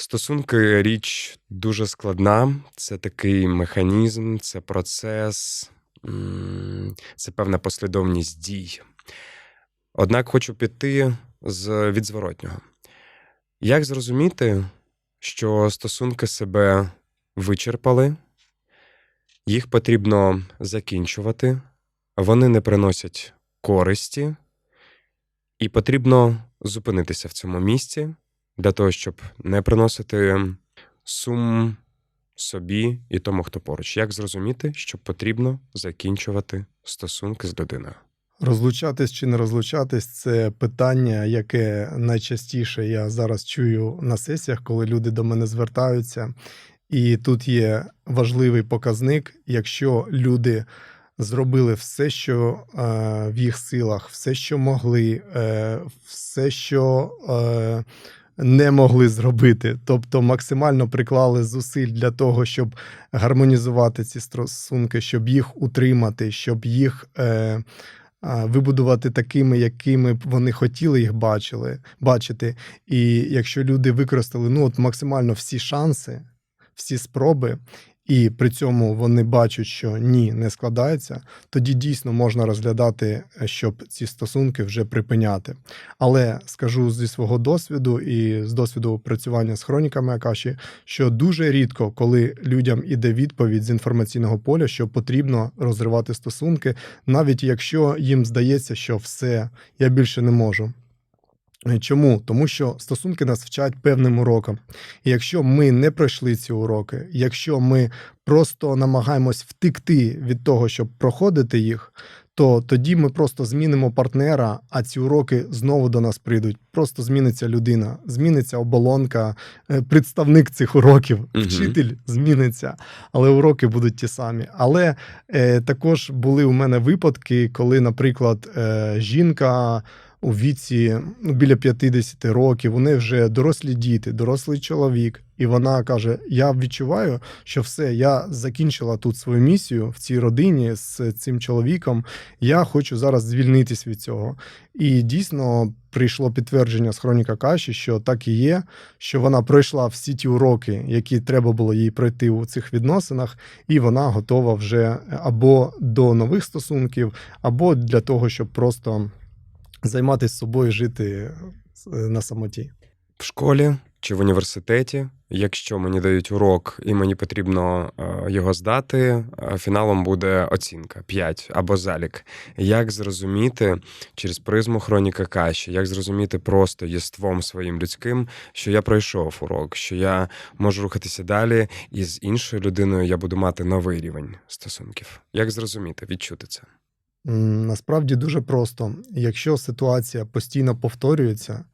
Стосунки річ дуже складна. Це такий механізм, це процес, це певна послідовність дій. Однак хочу піти з від зворотнього. Як зрозуміти, що стосунки себе вичерпали, їх потрібно закінчувати, вони не приносять користі, і потрібно зупинитися в цьому місці для того, щоб не приносити сум собі і тому, хто поруч. Як зрозуміти, що потрібно закінчувати стосунки з людиною? Розлучатись чи не розлучатись це питання, яке найчастіше я зараз чую на сесіях, коли люди до мене звертаються. І тут є важливий показник, якщо люди зробили все, що е, в їх силах, все, що могли, е, все, що е, не могли зробити, тобто максимально приклали зусиль для того, щоб гармонізувати ці стосунки, щоб їх утримати, щоб їх. Е, вибудувати такими, якими б вони хотіли їх бачили, бачити. І якщо люди використали ну, от максимально всі шанси, всі спроби, і при цьому вони бачать, що ні, не складається, тоді дійсно можна розглядати, е, щоб ці стосунки вже припиняти. Але скажу зі свого досвіду і з досвіду працювання з хроніками Акаші, що дуже рідко, коли людям іде відповідь з інформаційного поля, що потрібно розривати стосунки, навіть якщо їм здається, що все, я більше не можу. Е, Чому? Тому що стосунки нас вчать певним урокам. І якщо ми не пройшли ці уроки, якщо ми просто намагаємось втекти від того, щоб проходити їх, то тоді ми просто змінимо партнера, а ці уроки знову до нас прийдуть. Просто зміниться людина, зміниться оболонка, е, представник цих уроків, вчитель зміниться, але уроки будуть ті самі. Але е, також були у мене випадки, коли, наприклад, е, жінка у віці ну, біля 50 років, неї вже дорослі діти, дорослий чоловік, і вона каже: Я відчуваю, що все, я закінчила тут свою місію в цій родині з цим чоловіком. Я хочу зараз звільнитись від цього. І дійсно прийшло підтвердження з хроніка Каші, що так і є, що вона пройшла всі ті уроки, які треба було їй пройти у цих відносинах, і вона готова вже або до нових стосунків, або для того, щоб просто займатися собою, жити е, на самоті. В школі чи в університеті, якщо мені дають урок і мені потрібно е, його здати, е, фіналом буде оцінка 5 або залік. Як зрозуміти через призму хроніка каші, як зрозуміти просто єством своїм людським, що я пройшов урок, що я можу рухатися далі, і з іншою людиною я буду мати новий рівень стосунків. Як зрозуміти, відчути це? Насправді дуже просто. Якщо ситуація постійно повторюється,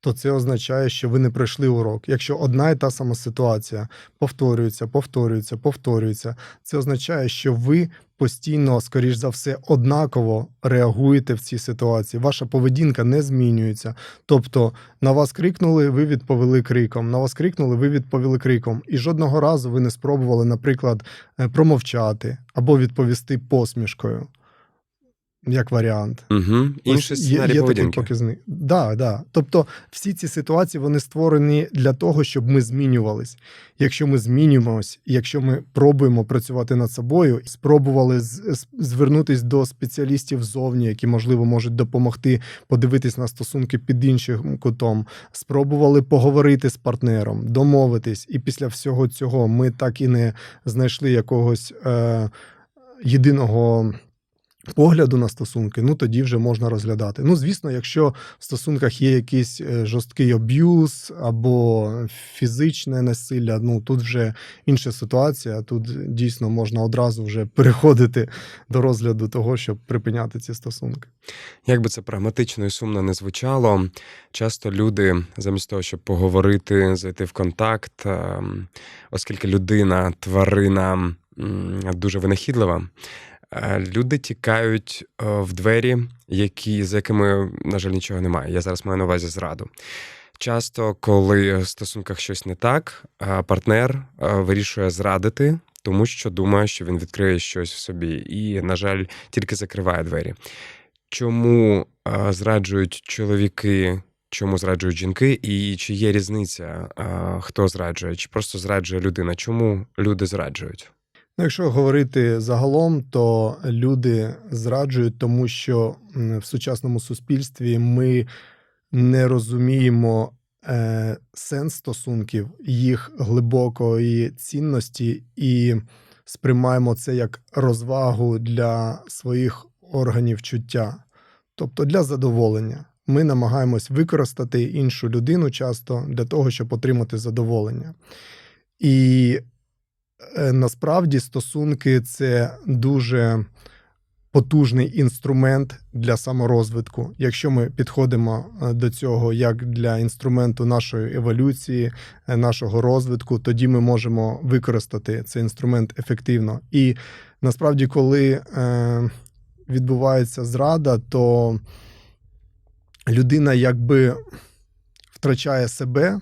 то це означає, що ви не пройшли урок. Якщо одна і та сама ситуація повторюється, повторюється, повторюється, це означає, що ви постійно, скоріш за все, однаково реагуєте в цій ситуації. Ваша поведінка не змінюється. Тобто на вас крикнули, ви відповіли криком. На вас крикнули, ви відповіли криком. І жодного разу ви не спробували, наприклад, е, промовчати або відповісти посмішкою. Як варіант. Угу. Інший сценарій такий показник. Да, да. Тобто всі ці ситуації вони створені для того, щоб ми змінювались. Якщо ми змінюємось, якщо ми пробуємо працювати над собою, спробували звернутись до спеціалістів зовні, які можливо можуть допомогти подивитись на стосунки під іншим кутом, спробували поговорити з партнером, домовитись, і після всього цього ми так і не знайшли якогось е, єдиного погляду на стосунки, ну тоді вже можна розглядати. Ну, звісно, якщо в стосунках є якийсь е, жорсткий аб'юз або фізичне насилля, ну тут вже інша ситуація. Тут дійсно можна одразу вже переходити до розгляду того, щоб припиняти ці стосунки. Як би це прагматично і сумно не звучало, часто люди, замість того, щоб поговорити, зайти в контакт, ем, оскільки людина, тварина дуже винахідлива, е, люди тікають е, в двері, які, за якими, на жаль, нічого немає. Я зараз маю на увазі зраду. Часто, коли в стосунках щось не так, е, партнер е, вирішує зрадити, тому що думає, що він відкриє щось в собі, і, на жаль, тільки закриває двері. Чому е, зраджують чоловіки чому зраджують жінки, і чи є різниця, хто зраджує, чи просто зраджує людина? Чому люди зраджують? Ну, якщо говорити загалом, то люди зраджують, тому що в сучасному суспільстві ми не розуміємо е, сенс стосунків, їх глибокої цінності і сприймаємо це як розвагу для своїх органів чуття, тобто для задоволення. Ми намагаємось використати іншу людину часто для того, щоб отримати задоволення. І насправді стосунки це дуже потужний інструмент для саморозвитку. Якщо ми підходимо е, до цього як для інструменту нашої еволюції, е, нашого розвитку, тоді ми можемо використати цей інструмент ефективно. І насправді, коли е, відбувається зрада, то людина якби втрачає себе,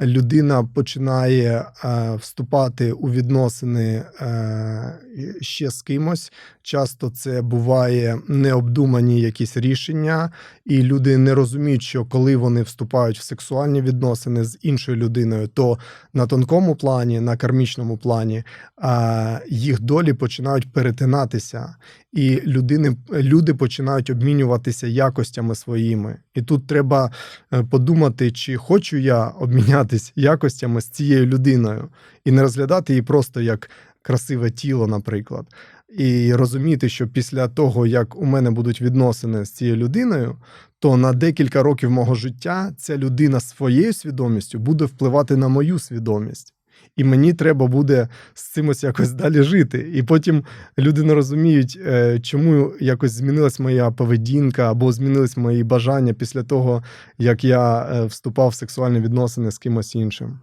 людина починає е, вступати у відносини е, ще з кимось. Часто це буває необдумані якісь рішення, і люди не розуміють, що коли вони вступають в сексуальні відносини з іншою людиною, то на тонкому плані, на кармічному плані, е, їх долі починають перетинатися, і людини, люди починають обмінюватися якостями своїми. І тут треба е, подумати, чи хочу я обмінятись якостями з цією людиною, і не розглядати її просто як красиве тіло, наприклад. І розуміти, що після того, як у мене будуть відносини з цією людиною, то на декілька років мого життя ця людина своєю свідомістю буде впливати на мою свідомість. І мені треба буде з цим ось якось далі жити. І потім люди не розуміють, е, чому якось змінилась моя поведінка або змінились мої бажання після того, як я е, вступав в сексуальні відносини з кимось іншим.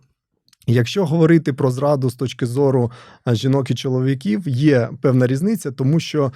Якщо говорити про зраду з точки зору е, жінок і чоловіків, є певна різниця, тому що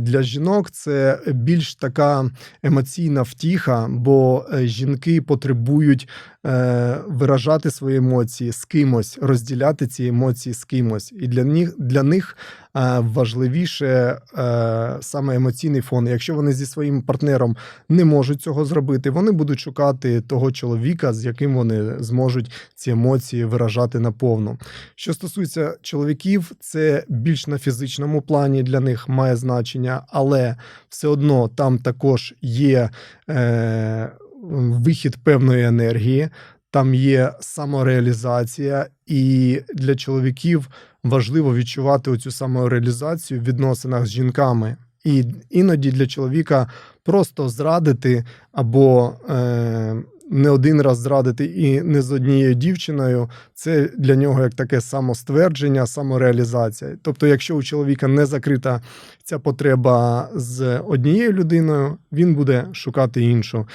для жінок це більш така емоційна втіха, бо жінки потребують е, виражати свої емоції з кимось, розділяти ці емоції з кимось. І для них для них е, важливіше е, саме емоційний фон. Якщо вони зі своїм партнером не можуть цього зробити, вони будуть шукати того чоловіка, з яким вони зможуть ці емоції виражати наповну. Що стосується чоловіків, це більш на фізичному плані для них має значення, але все одно там також є е, вихід певної енергії, там є самореалізація, і для чоловіків важливо відчувати оцю самореалізацію в відносинах з жінками. І іноді для чоловіка просто зрадити або е, не один раз зрадити і не з однією дівчиною, це для нього як таке самоствердження, самореалізація. Тобто, якщо у чоловіка не закрита ця потреба з однією людиною, він буде шукати іншу.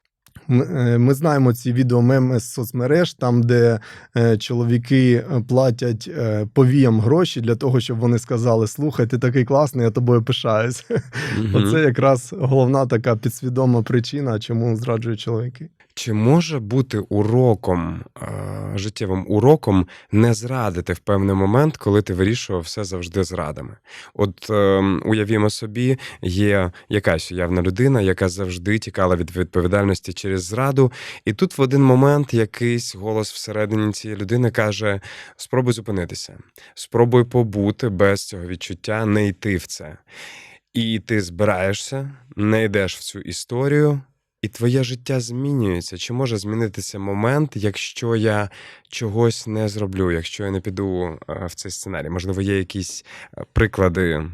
Ми, е, знаємо ці відеомеми з соцмереж, там, де е, чоловіки е, платять повіям гроші для того, щоб вони сказали: Слухай, ти такий класний, я тобою пишаюсь. Угу. Оце якраз головна така підсвідома причина, чому зраджують чоловіки. Чи може бути уроком, е, життєвим уроком не зрадити в певний момент, коли ти вирішував все завжди зрадами? От е, уявімо собі, є якась уявна людина, яка завжди тікала від відповідальності через зраду, і тут в один момент якийсь голос всередині цієї людини каже: спробуй зупинитися, спробуй побути без цього відчуття, не йти в це. І ти збираєшся, не йдеш в цю історію. І твоє життя змінюється. Чи може змінитися момент, якщо я чогось не зроблю, якщо я не піду е, в цей сценарій? Можливо, є якісь е, приклади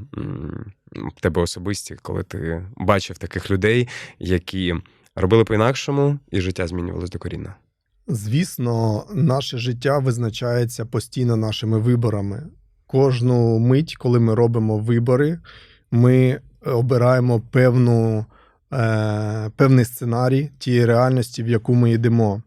в тебе особисті, коли ти бачив таких людей, які робили по-інакшому, і життя змінювалось докорінно. Звісно, наше життя визначається постійно нашими виборами. Кожну мить, коли ми робимо вибори, ми обираємо певну, е, певний сценарій тієї реальності, в яку ми йдемо.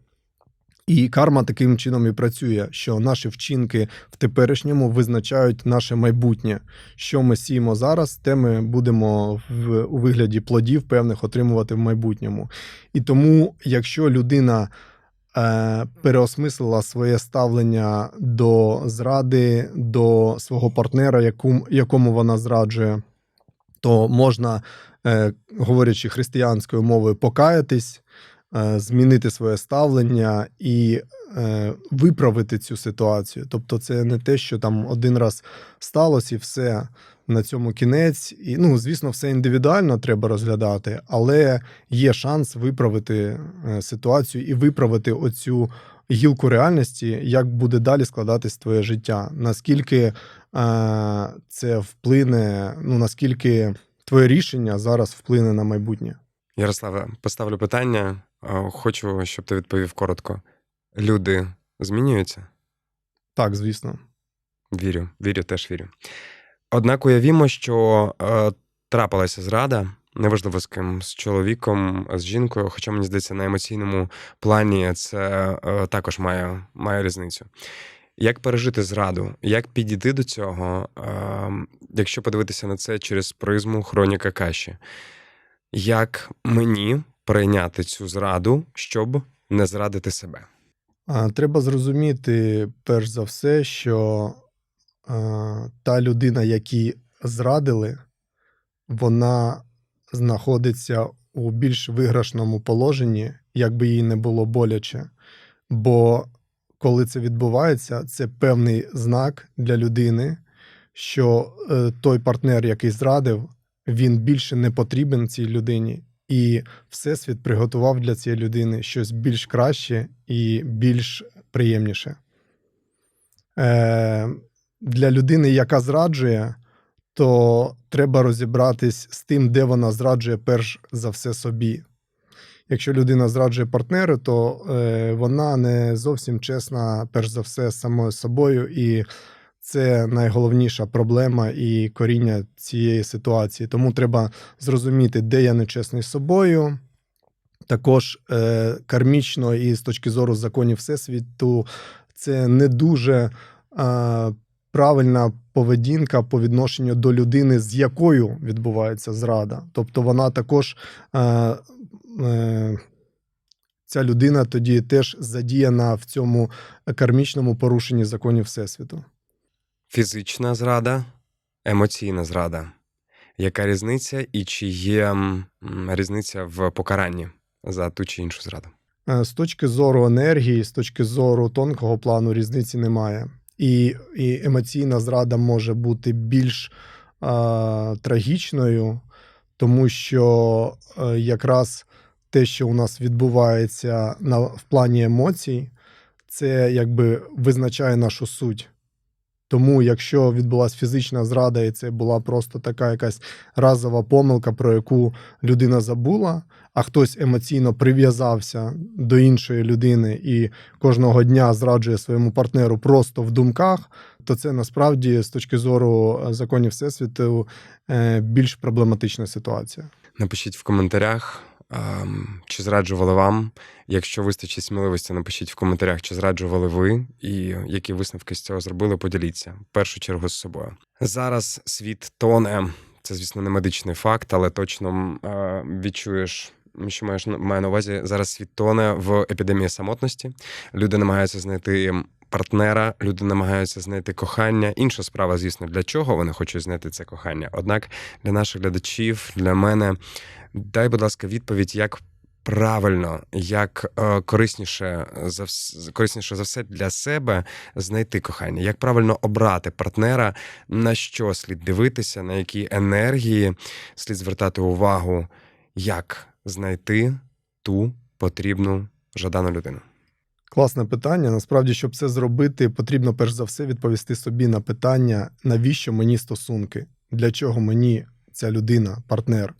І карма таким чином і працює, що наші вчинки в теперішньому визначають наше майбутнє. Що ми сіємо зараз, те ми будемо в, у вигляді плодів певних отримувати в майбутньому. І тому, якщо людина е, переосмислила своє ставлення до зради, до свого партнера, якому вона зраджує, то можна, говорячи християнською мовою, покаятись, е, змінити своє ставлення і е, виправити цю ситуацію. Тобто, це не те, що там один раз сталося і все на цьому кінець. І ну, звісно, все індивідуально треба розглядати, але є шанс виправити е, ситуацію і виправити оцю гілку реальності, як буде далі складатись твоє життя. Наскільки е, це вплине, ну наскільки твоє рішення зараз вплине на майбутнє. Ярославе, поставлю питання. Хочу, щоб ти відповів коротко. Люди змінюються? Так, звісно. Вірю, вірю, теж вірю. Однак уявімо, що е, трапилася зрада, неважливо з ким, з чоловіком, з жінкою, хоча мені здається, на емоційному плані це е, також має, має різницю. Як пережити зраду? Як підійти до цього, е, якщо подивитися на це через призму хроніка каші? Як мені прийняти цю зраду, щоб не зрадити себе? Треба зрозуміти, перш за все, що та людина, які зрадили, вона знаходиться у більш виграшному положенні, як би їй не було боляче. Бо коли це відбувається, це певний знак для людини, що е, той партнер, який зрадив, він більше не потрібен цій людині, і Всесвіт приготував для цієї людини щось більш краще і більш приємніше. Е, для людини, яка зраджує, то треба розібратись з тим, де вона зраджує перш за все собі. Якщо людина зраджує партнеру, то е, вона не зовсім чесна, перш за все, самою собою, і це найголовніша проблема і коріння цієї ситуації. Тому треба зрозуміти, де я нечесний з собою. Також е, кармічно і з точки зору законів Всесвіту, це не дуже е, правильна поведінка по відношенню до людини, з якою відбувається зрада. Тобто вона також, е, ця людина тоді теж задіяна в цьому кармічному порушенні законів Всесвіту. Фізична зрада, емоційна зрада. Яка різниця і чи є різниця в покаранні за ту чи іншу зраду? Е, З точки зору енергії, з точки зору тонкого плану, різниці немає. І, і емоційна зрада може бути більш а, трагічною, тому що е, якраз те, що у нас відбувається на, в плані емоцій, це якби визначає нашу суть. Тому, якщо відбулася фізична зрада, і це була просто така якась разова помилка, про яку людина забула, а хтось емоційно прив'язався до іншої людини і кожного дня зраджує своєму партнеру просто в думках, то це насправді з точки зору е, законів всесвіту е, більш проблематична ситуація. Напишіть в коментарях, чи зраджували вам. Якщо вистачить сміливості, напишіть в коментарях, чи зраджували ви, і які висновки з цього зробили, поділіться в першу чергу з собою. Зараз світ тоне. Це, звісно, не медичний факт, але точно відчуєш. Що маєш маю на увазі зараз світ тоне в епідемії самотності. Люди намагаються знайти партнера, люди намагаються знайти кохання. Інша справа, звісно, для чого вони хочуть знайти це кохання. Однак для наших глядачів, для мене, дай, будь ласка, відповідь, як правильно, як е, корисніше за вс- корисніше за все для себе знайти кохання, як правильно обрати партнера, на що слід дивитися, на які енергії слід звертати увагу, як знайти ту потрібну жадану людину. Класне питання. Насправді, щоб це зробити, потрібно перш за все відповісти собі на питання, навіщо мені стосунки, для чого мені ця людина, партнер.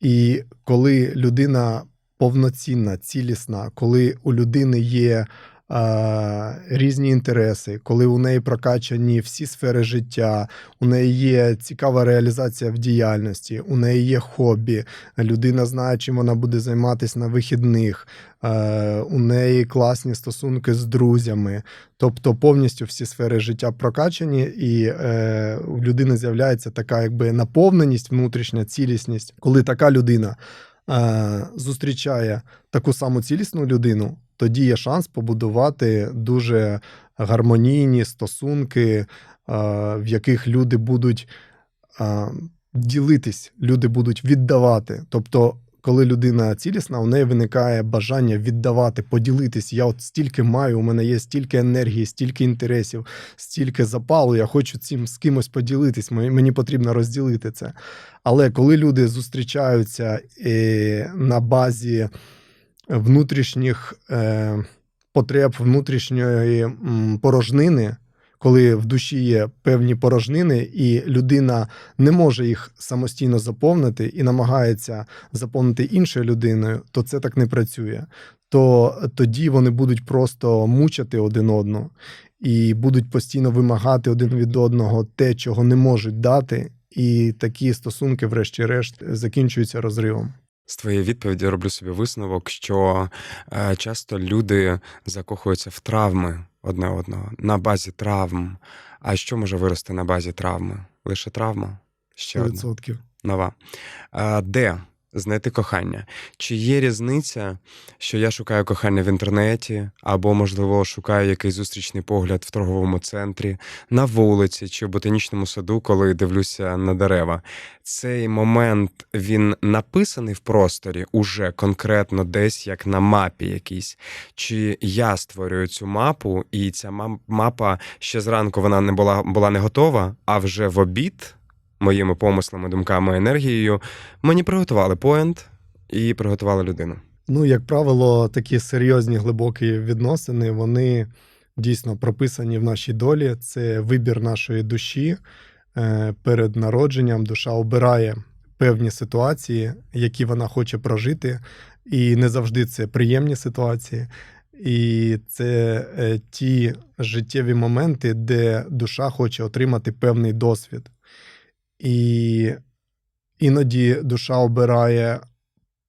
І коли людина повноцінна, цілісна, коли у людини є а, різні інтереси, коли у неї прокачані всі сфери життя, у неї є цікава реалізація в діяльності, у неї є хобі, людина знає, чим вона буде займатися на вихідних, е, у неї класні стосунки з друзями, тобто повністю всі сфери життя прокачані, і е, у людини з'являється така якби наповненість, внутрішня цілісність. Коли така людина зустрічає таку саму цілісну людину, тоді є шанс побудувати дуже гармонійні стосунки, е, в яких люди будуть е, ділитись, люди будуть віддавати. Тобто, коли людина цілісна, у неї виникає бажання віддавати, поділитись. Я от стільки маю, у мене є стільки енергії, стільки інтересів, стільки запалу. Я хочу цим з кимось поділитись. мені- потрібно розділити це. Але коли люди зустрічаються е, на базі внутрішніх е, потреб, внутрішньої м, порожнини, коли в душі є певні порожнини, і людина не може їх самостійно заповнити і намагається заповнити іншою людиною, то це так не працює. То тоді вони будуть просто мучити один одного і будуть постійно вимагати один від одного те, чого не можуть дати, і такі стосунки, врешті-решт, закінчуються розривом. З твоєї відповіді роблю собі висновок, що е, часто люди закохуються в травми одне одного на базі травм. А що може вирости на базі травми? Лише травма? Ще одна. 100%. нова. А, де знайти кохання? Чи є різниця, що я шукаю кохання в інтернеті, або, можливо, шукаю якийсь зустрічний погляд в торговому центрі, на вулиці чи в ботанічному саду, коли дивлюся на дерева? Цей момент він написаний в просторі уже конкретно десь як на мапі якійсь. Чи я створюю цю мапу, і ця мапа ще зранку вона не була, була не готова, а вже в обід моїми помислами, думками, енергією, мені приготували поінт і приготували людину. Ну, як правило, такі серйозні глибокі відносини, вони дійсно прописані в нашій долі. Це вибір нашої душі. Е, Перед народженням душа обирає певні ситуації, які вона хоче прожити, і не завжди це приємні ситуації. І це е, ті життєві моменти, де душа хоче отримати певний досвід. І іноді душа обирає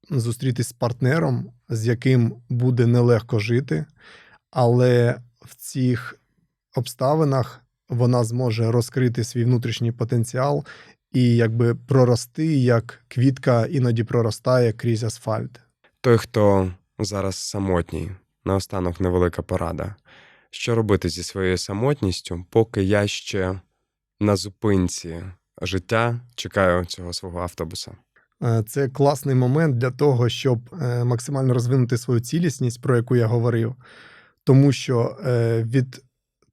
зустрітись з партнером, з яким буде нелегко жити, але в цих обставинах вона зможе розкрити свій внутрішній потенціал і якби прорости, як квітка іноді проростає крізь асфальт. Той, хто зараз самотній, наостанок невелика порада. Що робити зі своєю самотністю, поки я ще на зупинці життя чекаю цього свого автобуса? Е, Це класний момент для того, щоб е, максимально розвинути свою цілісність, про яку я говорив. Тому що е, від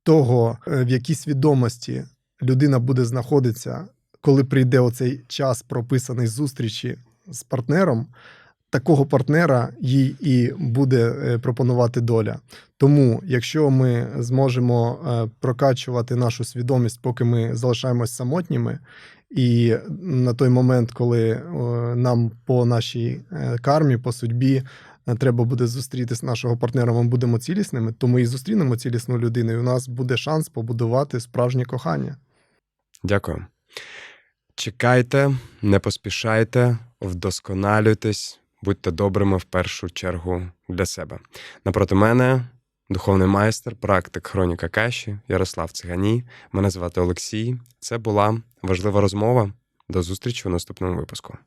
того, в якій свідомості людина буде знаходитися, коли прийде оцей час прописаний зустрічі з партнером, такого партнера їй і буде е, пропонувати доля. Тому, якщо ми зможемо е, прокачувати нашу свідомість, поки ми залишаємось самотніми, і на той момент, коли е, нам по нашій кармі, по судьбі, треба буде зустрітися з нашого партнера, ми будемо цілісними, то ми і зустрінемо цілісну людину, і у нас буде шанс побудувати справжнє кохання. Дякую. Чекайте, не поспішайте, вдосконалюйтесь, будьте добрими в першу чергу для себе. Напроти мене духовний майстер, практик хроніка каші Ярослав Циганій. Мене звати Олексій. Це була важлива розмова. До зустрічі у наступному випуску.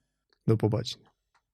До побачення.